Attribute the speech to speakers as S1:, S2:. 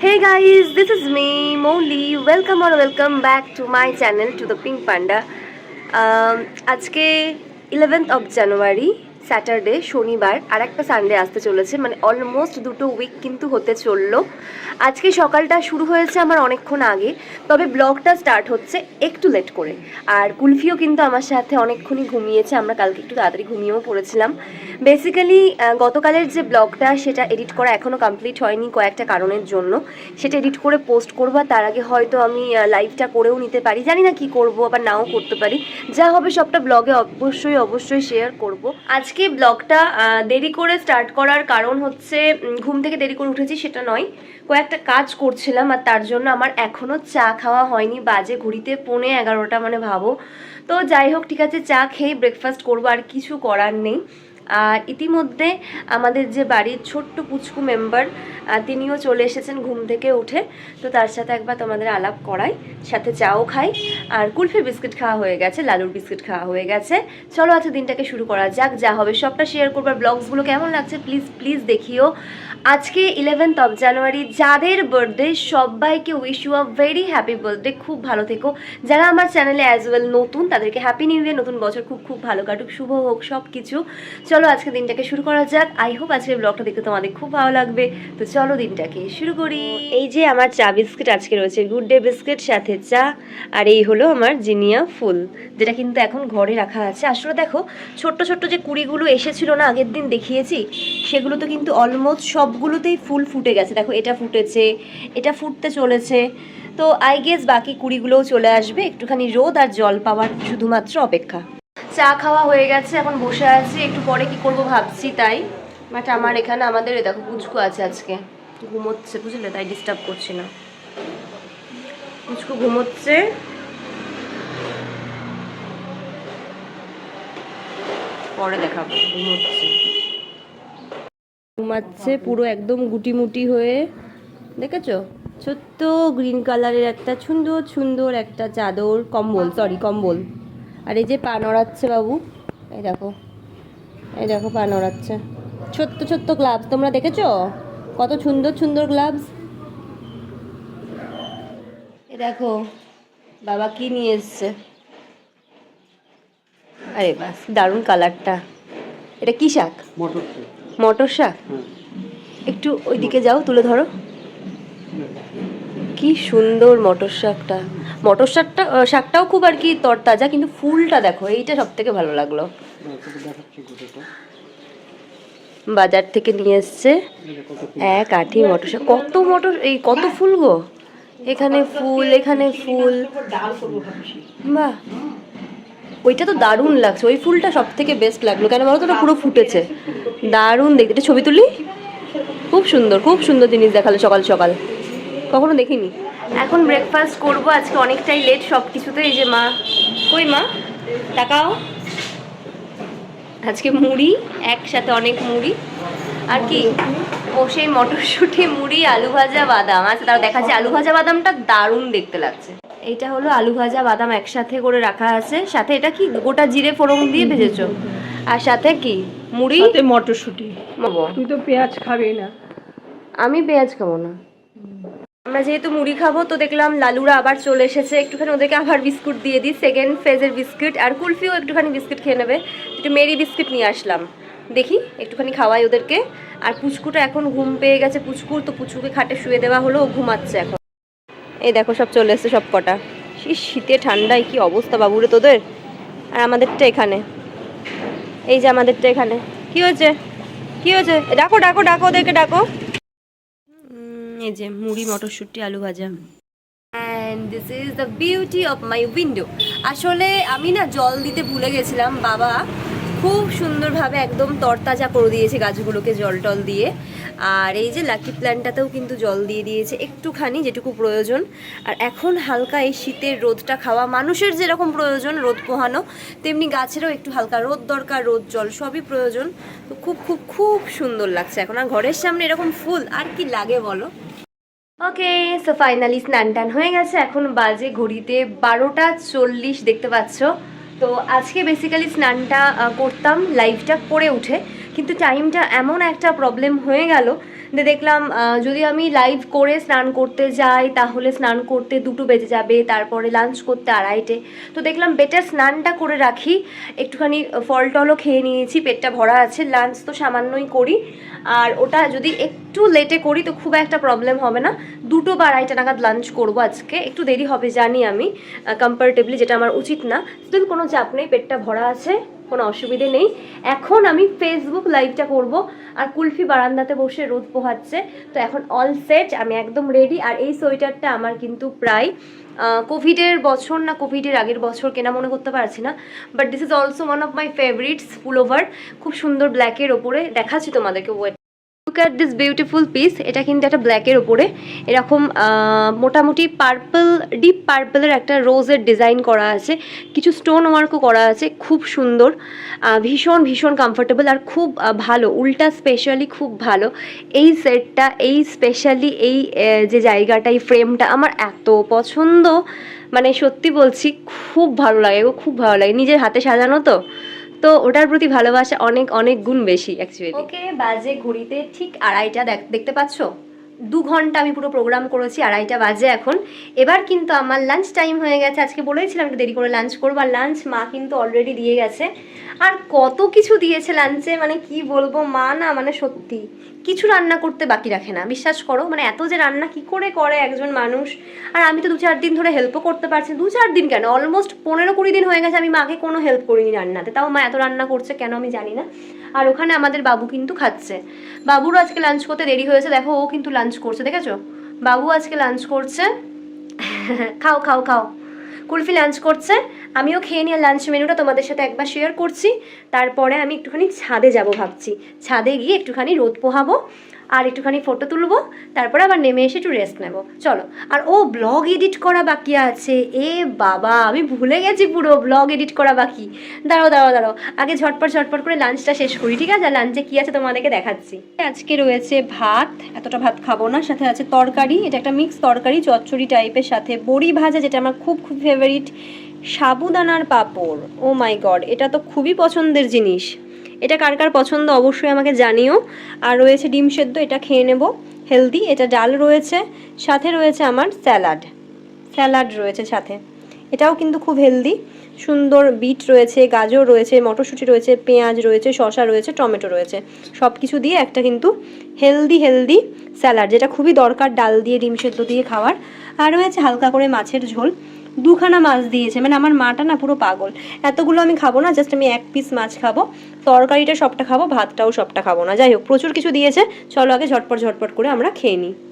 S1: Guys, this is me, Molly. Welcome or welcome back to my channel, to the Pink Panda. Um, আজকে eleventh of January Saturday শনিবার আর একটা Sunday আসতে চলেছে মানে almost দুটো উইক কিন্তু হতে চলল আজকে সকালটা শুরু হয়েছে আমার অনেকক্ষণ আগে, তবে ব্লগটা স্টার্ট হচ্ছে একটু লেট করে। আর কুলফিও কিন্তু আমার সাথে অনেকক্ষণই ঘুমিয়েছে, আমরা কালকে একটু তাড়াতাড়ি ঘুমিয়েও পড়েছিলাম। বেসিক্যালি গতকালের যে ব্লগটা, সেটা এডিট করা এখনও কমপ্লিট হয়নি কয়েকটা কারণের জন্য। সেটা এডিট করে পোস্ট করব তার আগে হয়তো আমি লাইভটা করেও নিতে পারি। জানি না কি করব, আবার নাও করতে পারি। যা হবে সবটা ব্লগে অবশ্যই অবশ্যই শেয়ার করব। আজকে ব্লগটা দেরি করে স্টার্ট করার কারণ হচ্ছে ঘুম থেকে দেরি করে উঠেছি সেটা নয়। কয়েকটা কাজ করছিলাম আর তার জন্য আমার এখনও চা খাওয়া হয়নি। বাজে ঘড়িতে পৌনে এগারোটা মানে ভাবো। তো যাই হোক, ঠিক আছে, চা খেয়ে ব্রেকফাস্ট করব, আর কিছু করার নেই। আর ইতিমধ্যে আমাদের যে বাড়ির ছোট্ট পুচকু মেম্বার তিনিও চলে এসেছেন ঘুম থেকে উঠে। তো তার সাথে একবার তোমাদের আলাপ করাই, সাথে চাও খাই। আর কুলফি বিস্কিট খাওয়া হয়ে গেছে, লালুর বিস্কিট খাওয়া হয়ে গেছে। চলো, আজকে দিনটাকে শুরু করা যাক, যা হবে সবটা শেয়ার করবার ব্লগসগুলো কেমন লাগছে প্লিজ প্লিজ দেখিও। আজকে ইলেভেন্থ অফ জানুয়ারি যাদের বার্থডে সবাইকে wish you a very happy birthday খুব ভালো থেকো। যারা আমার চ্যানেলে অ্যাজ ওয়েল নতুন, তাদেরকে হ্যাপি নিউ ইয়ার নতুন বছর খুব খুব ভালো কাটুক, শুভ হোক সব কিছু চলো আজকে দিনটাকে শুরু করা যাক। আই হোপ আজকের ব্লগটা দেখতে তোমাদের খুব ভালো লাগবে। তো চলো দিনটাকে শুরু করি। এই যে আমার চা বিস্কিট আজকে রয়েছে গুড ডে বিস্কিট সাথে চা। আর এই হলো আমার জিনিয়া ফুল, যেটা কিন্তু এখন ঘরে রাখা আছে। আসলে দেখো, ছোট্ট ছোট্ট যে কুড়িগুলো এসেছিল না, আগের দিন দেখিয়েছি, সেগুলো তো কিন্তু অলমোস্ট সবগুলোতেই ফুল ফুটে গেছে। দেখো, এটা ফুটেছে, এটা ফুটতে চলেছে। তো আই গেস বাকি কুড়িগুলোও চলে আসবে। একটুখানি রোদ আর জল পাওয়ার শুধুমাত্র অপেক্ষা। চা খাওয়া হয়ে গেছে, এখন বসে আছি। একটু পরে কি করব ভাবছি তাই। বাট আমার এখানে আমাদের দেখো পুচকু আছে আজকে। ঘুমোচ্ছে, বুঝলে? তাই ডিস্টার্ব করছি না। পুচকু ঘুমোচ্ছে। পরে দেখাবো, ঘুমোচ্ছে। ঘুমাচ্ছে, পুরো একদম গুটি মুটি হয়ে। দেখেছ? ছোট্ট গ্রিন কালারের একটা সুন্দর সুন্দর একটা চাদর, কম্বল সরি কম্বল। আর এই যে পা নড়াচ্ছে বাবু, এই দেখো এই দেখো পা নড়াচ্ছে। ছোট্ট ছোট্ট গ্লাভস তোমরা দেখেছ? কত সুন্দর সুন্দর গ্লাভস এ দেখো, বাবা কি নিয়ে এসছে? আরে বাস, দারুণ কালারটা এটা কি শাক?
S2: মটর
S1: মটর শাক? একটু ওইদিকে যাও, তুলে ধরো। কি সুন্দর মটর শাকটা। মটর শাকটা শাকটাও খুব আর কি তরতাজা, কিন্তু ফুলটা দেখো, এইটা সব থেকে ভালো লাগল। বাজার থেকে নিয়ে এসছে এক আঠি মটর শাক। কত মটর, এই কত ফুল গো? এখানে ফুল এখানে ফুল। বাহ। ওইটা তো দারুণ লাগছে। ওই ফুলটা সব থেকে বেস্ট লাগল। কেন বলো তো? ওটা পুরো ফুটেছে। দারুণ দেখতে। এটা ছবি তুলি? খুব সুন্দর খুব সুন্দর জিনিস দেখাল সকাল সকাল। কখনো দেখিনি? এখন ব্রেকফাস্ট করব। আজকে অনেকটাই লেট সব কিছুতে এই যে মা। কই মা? তাকাও। আজকে মুড়ি, একসাথে অনেক মুড়ি। আর কি? ও সেই মটরশুঁটি, মুড়ি আলু ভাজা বাদাম। আচ্ছা তাও দেখাচ্ছে। আলু ভাজা বাদামটা দারুণ দেখতে লাগছে। এইটা হলো আলু ভাজা বাদাম একসাথে করে রাখা আছে। সাথে এটা কি? গোটা জিরে ফোড়ন দিয়ে ভেজেছো। আর সাথে কি? মুড়ি?
S3: সাথে মটরশুঁটি। তুই তো পেঁয়াজ খাবি না।
S1: আমি পেঁয়াজ খাব না। আমরা যেহেতু মুড়ি খাব তো দেখলাম লালুরা আবার চলে এসেছে। একটুখানি ওদেরকে আবার বিস্কুট দিয়ে দিই। সেকেন্ড ফেজের বিস্কুট। আর কুলফিও একটুখানি বিস্কুট খেয়ে নেবে। একটু মেরি বিস্কুট নিয়ে আসলাম। দেখি একটুখানি খাওয়াই ওদেরকে। আর পুচকুটা এখন ঘুম পেয়ে গেছে। পুচকুর তো পুচকুকে খাটে শুয়ে দেওয়া হলো ও ঘুমাচ্ছে এখন। এই দেখো সব চলে এসছে সব কটা। শীতে ঠান্ডায় কি অবস্থা বাবুরে তোদের? আর আমাদেরটা এখানে। এই যে আমাদেরটা এখানে। কি হয়েছে? কি হয়েছে? ডাকো ডাকো ডাকো ওদেরকে ডাকো। এই যে মুড়ি মটরশুঁটি আলু ভাজা। And this is the beauty of my window আসলে আমি না জল দিতে ভুলে গেছিলাম বাবা। খুব সুন্দরভাবে একদম তরতাজা করে দিয়েছে গাছগুলোকে জল টল দিয়ে। আর এই যে লাকি প্ল্যান্টটাতেও কিন্তু জল দিয়ে দিয়েছে একটুখানি যেটুকু প্রয়োজন। আর এখন হালকা এই শীতের রোদটা খাওয়া, মানুষের যেরকম প্রয়োজন রোদ পোহানো, তেমনি গাছেরও একটু হালকা রোদ দরকার, রোদ জল সবই প্রয়োজন। তো খুব খুব খুব সুন্দর লাগছে এখন। আর ঘরের সামনে এরকম ফুল আর কি লাগে বলো? ওকে সো ফাইনালি স্নান টান হয়ে গেছে। এখন বাজে ঘড়িতে বারোটা চল্লিশ, দেখতে পাচ্ছ? তো আজকে বেসিক্যালি স্নানটা করতাম লাইভটা করে উঠে, কিন্তু টাইমটা এমন একটা প্রবলেম হয়ে গেল দিয়ে দেখলাম যদি আমি লাইভ করে স্নান করতে যাই, তাহলে স্নান করতে দুটো বেজে যাবে, তারপরে লাঞ্চ করতে আড়াইটে। তো দেখলাম, বেটার স্নানটা করে রাখি। একটুখানি ফল টলও খেয়ে নিয়েছি, পেটটা ভরা আছে লাঞ্চ তো সামান্যই করি। আর ওটা যদি একটু লেটে করি, তো খুব একটা প্রবলেম হবে না। দুটো বা আড়াইটা নাগাদ লাঞ্চ করব আজকে। একটু দেরি হবে, জানি আমি কম্পারেটিভলি যেটা আমার উচিত না। স্টিল কোনো চাপ নেই, পেটটা ভরা আছে। কোনো অসুবিধে নেই। এখন আমি ফেসবুক লাইভটা করব আর কুলফি বারান্দাতে বসে রোদ পোহাচ্ছে। তো এখন অল সেট আমি একদম রেডি আর এই সোয়েটারটা আমার কিন্তু প্রায় কোভিডের বছর না কোভিডের আগের বছর কেনা মনে করতে পারছি না। But this is also one of my favourites full over খুব সুন্দর ব্ল্যাকের ওপরে দেখাচ্ছি তোমাদেরকে wait at this beautiful piece এটা কিন্তু একটা ব্ল্যাকের ওপরে এরকম মোটামুটি পার্পল ডিপ পার্পলের একটা রোজের ডিজাইন করা আছে। কিছু স্টোন ওয়ার্কও করা আছে, খুব সুন্দর। ভীষণ ভীষণ কমফোর্টেবল আর খুব ভালো। উল্টা স্পেশালি খুব ভালো। এই সেটটা এই স্পেশালি এই যে জায়গাটা, এই ফ্রেমটা আমার এত পছন্দ। মানে সত্যি বলছি, খুব ভালো লাগে খুব ভালো লাগে। নিজের হাতে সাজানো তো। তো ওটার প্রতি ভালোবাসা অনেক অনেক গুণ বেশি অ্যাকচুয়ালি ওকে, বাজে ঘড়িতে ঠিক আড়াইটা দেখ, দেখতে পাচ্ছ? দু ঘণ্টা আমি পুরো প্রোগ্রাম করেছি, আড়াইটা বাজে এখন। এবার কিন্তু আমার লাঞ্চ টাইম হয়ে গেছে, আজকে বলেছিলাম একটু দেরি করে লাঞ্চ করব, আর লাঞ্চ মা কিন্তু অলরেডি দিয়ে গেছে। আর কত কিছু দিয়েছে লাঞ্চে মানে কি বলব, মা না মানে সত্যি। কিছু রান্না করতে বাকি রাখে না। বিশ্বাস করো মানে এত যে রান্না কি করে করে একজন মানুষ? আর আমি তো দু চার দিন ধরে হেল্পও করতে পারছি দু চার দিন কেন? অলমোস্ট পনেরো কুড়ি দিন হয়ে গেছে আমি মাকে কোনো হেল্প করিনি রান্নাতে। তাও মা এত রান্না করছে কেন আমি জানি না। আর ওখানে আমাদের বাবু কিন্তু খাচ্ছে। বাবুরও আজকে লাঞ্চ করতে দেরি হয়েছে। দেখো, ও কিন্তু লাঞ্চ করছে, দেখেছ? বাবু আজকে লাঞ্চ করছে। খাও খাও খাও। কুলফি লাঞ্চ করছে। আমিও খেয়ে নিয়ে লাঞ্চ মেনুটা তোমাদের সাথে একবার শেয়ার করছি। তারপরে আমি একটুখানি ছাদে যাব ভাবছি। ছাদে গিয়ে একটুখানি রোদ পোহাবো। আর একটুখানি ফটো তুলবো, তারপরে আবার নেমে এসে একটু রেস্ট নেব। চলো, আর ও ব্লগ এডিট করা বাকি আছে। এ বাবা, আমি ভুলে গেছি পুরো ব্লগ এডিট করা বাকি। দাঁড়াও দাঁড়াও দাঁড়াও, আগে ঝটপট ঝটপট করে লাঞ্চটা শেষ করি, ঠিক আছে? আর লাঞ্চে কী আছে তোমাদেরকে দেখাচ্ছি। আজকে রয়েছে ভাত, এতটা ভাত খাব না, সাথে আছে তরকারি, এটা একটা মিক্স তরকারি, চচ্চড়ি টাইপের সাথে বড়ি ভাজা, যেটা আমার খুব খুব ফেভারিট সাবুদানার পাঁপড়। ও মাই গড এটা তো খুবই পছন্দের জিনিস। এটা কার কার পছন্দ অবশ্যই আমাকে জানিও। আর রয়েছে ডিম সেদ্ধ, এটা খেয়ে নেব। হেলদি এটা ডাল রয়েছে, সাথে রয়েছে আমার স্যালাড। স্যালাড রয়েছে সাথে। এটাও কিন্তু খুব হেলদি সুন্দর বিট রয়েছে, গাজর রয়েছে, মটরশুঁটি রয়েছে, পেঁয়াজ রয়েছে, শসা রয়েছে, টমেটো রয়েছে। সব কিছু দিয়ে একটা কিন্তু হেলদি হেলদি স্যালাড, যেটা খুবই দরকার ডাল দিয়ে, ডিম সেদ্ধ দিয়ে খাওয়ার। আর রয়েছে হালকা করে মাছের ঝোল। দুখানা মাছ দিয়েছে। মানে আমার মাটা না পুরো পাগল। এতগুলো আমি খাব না জাস্ট আমি এক পিস মাছ খাব। তরকারিটা সবটা খাব, ভাতটাও সবটা খাব না। যাই হোক, প্রচুর কিছু দিয়েছে। চলো আগে ঝটপট ঝটপট করে আমরা খেয়ে নিই।